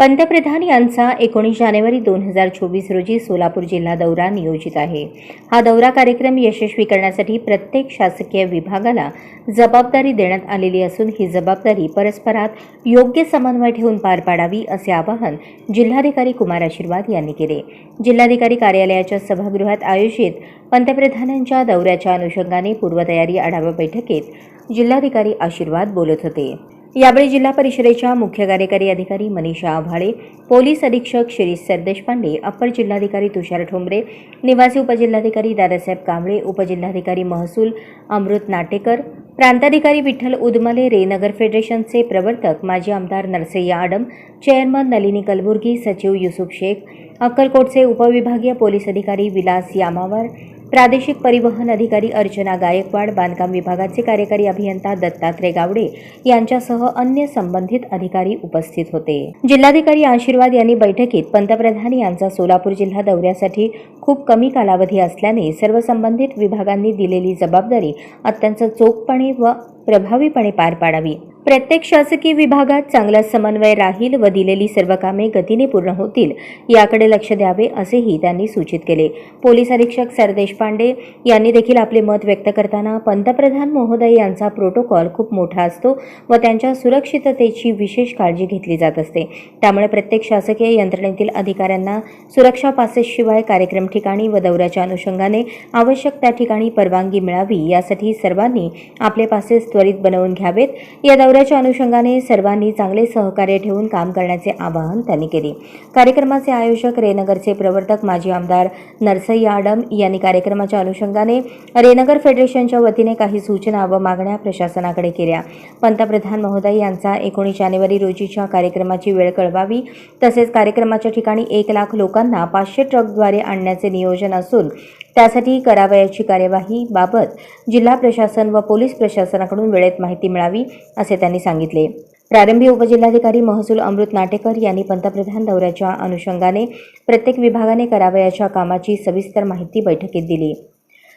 पंतप्रधान यांचा एकोणीस जानेवारी दोन हजार चोवीस रोजी सोलापूर जिल्हा दौरा नियोजित आहे. हा दौरा कार्यक्रम यशस्वी करण्यासाठी प्रत्येक शासकीय विभागाला जबाबदारी देण्यात आलेली असून ही जबाबदारी परस्परात योग्य समन्वय ठेवून पार पाडावी असे आवाहन जिल्हाधिकारी कुमार आशीर्वाद यांनी केले. जिल्हाधिकारी कार्यालयाच्या सभागृहात आयोजित पंतप्रधानांच्या दौऱ्याच्या अनुषंगाने पूर्वतयारी आढावा बैठकीत जिल्हाधिकारी आशीर्वाद बोलत होते. यावेळी जिल्हा परिषदेच्या मुख्य कार्यकारी अधिकारी मनीषा आव्हाळे पोलीस अधीक्षक शिरीष सरदेशपांडे अपर जिल्हाधिकारी तुषार ठोंबरे निवासी उपजिल्हाधिकारी दादासाहेब कांबळे उपजिल्हाधिकारी महसूल अमृत नाटेकर प्रांताधिकारी विठ्ठल उदमले रे नगर फेडरेशनचे प्रवर्तक माजी आमदार नरसय्या आडम चेअरमन नलिनी कलबुर्गी सचिव युसुफ शेख अक्कलकोटचे उपविभागीय पोलीस अधिकारी विलास यामावर प्रादेशिक परिवहन अधिकारी अर्चना गायकवाड बांधकाम विभागाचे कार्यकारी अभियंता दत्तात्रय गावडे यांच्यासह अन्य संबंधित अधिकारी उपस्थित होते. जिल्हाधिकारी आशीर्वाद यांनी बैठकीत पंतप्रधान यांचा सोलापूर जिल्हा दौऱ्यासाठी खूप कमी कालावधी असल्याने सर्व संबंधित विभागांनी दिलेली जबाबदारी अत्यंत चोखपणे व प्रभावीपणे पार पाडावी. प्रत्येक शासकीय विभागात चांगला समन्वय राहील व दिलेली सर्व कामे गतीने पूर्ण होतील याकडे लक्ष द्यावे असेही त्यांनी सूचित केले. पोलीस अधीक्षक सरदेश पांडे यांनी देखील आपले मत व्यक्त करताना पंतप्रधान महोदय यांचा प्रोटोकॉल खूप मोठा असतो व त्यांच्या सुरक्षिततेची विशेष काळजी घेतली जात असते. त्यामुळे प्रत्येक शासकीय यंत्रणेतील अधिकाऱ्यांना सुरक्षा पासेसशिवाय कार्यक्रम ठिकाणी व दौऱ्याच्या अनुषंगाने आवश्यक त्या ठिकाणी परवानगी मिळावी यासाठी सर्वांनी आपले पासेस त्वरित बनवून घ्यावेत. या दौऱ्याच्या अनुषंगाने सर्वांनी चांगले सहकार्य ठेवून काम करण्याचे आवाहन त्यांनी केले. कार्यक्रमाचे आयोजक रेनगरचे प्रवर्तक माजी आमदार नरसय्या आडम यांनी कार्यक्रमाच्या अनुषंगाने रेनगर फेडरेशनच्या वतीने काही सूचना व मागण्या प्रशासनाकडे केल्या. पंतप्रधान महोदय यांचा एकोणीस जानेवारी रोजीच्या कार्यक्रमाची वेळ कळवावी तसेच कार्यक्रमाच्या ठिकाणी एक लाख लोकांना पाचशे ट्रकद्वारे आणण्याचे नियोजन असून त्यासाठी करावयाची कार्यवाही बाबत जिल्हा प्रशासन व पोलीस प्रशासनाकडून वेळेत माहिती मिळावी असे त्यांनी सांगितले. प्रारंभी उपजिल्हाधिकारी महसूल अमृत नाटेकर यांनी पंतप्रधान दौऱ्याच्या अनुषंगाने प्रत्येक विभागाने करावयाच्या कामाची सविस्तर माहिती बैठकीत दिली.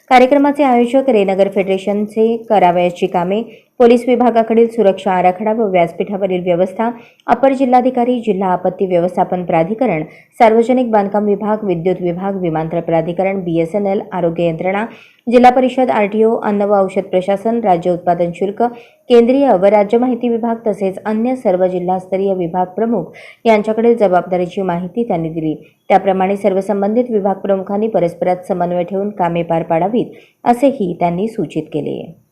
कार्यक्रमाचे आयोजक रेनगर फेडरेशनचे करावयाची कामे पोलीस विभागाकडील सुरक्षा आराखडा व व्यासपीठावरील व्यवस्था अपर जिल्हाधिकारी जिल्हा आपत्ती व्यवस्थापन प्राधिकरण सार्वजनिक बांधकाम विभाग विद्युत विभाग विमानतळ प्राधिकरण बीएसएनएल आरोग्य यंत्रणा जिल्हा परिषद आरटीओ अन्न व औषध प्रशासन राज्य उत्पादन शुल्क केंद्रीय व राज्य माहिती विभाग तसेच अन्य सर्व जिल्हास्तरीय विभाग प्रमुख यांच्याकडील जबाबदारीची माहिती त्यांनी दिली. त्याप्रमाणे सर्व संबंधित विभाग प्रमुखांनी परस्परात समन्वय ठेवून कामे पार पाडावीत असेही त्यांनी सूचित केले.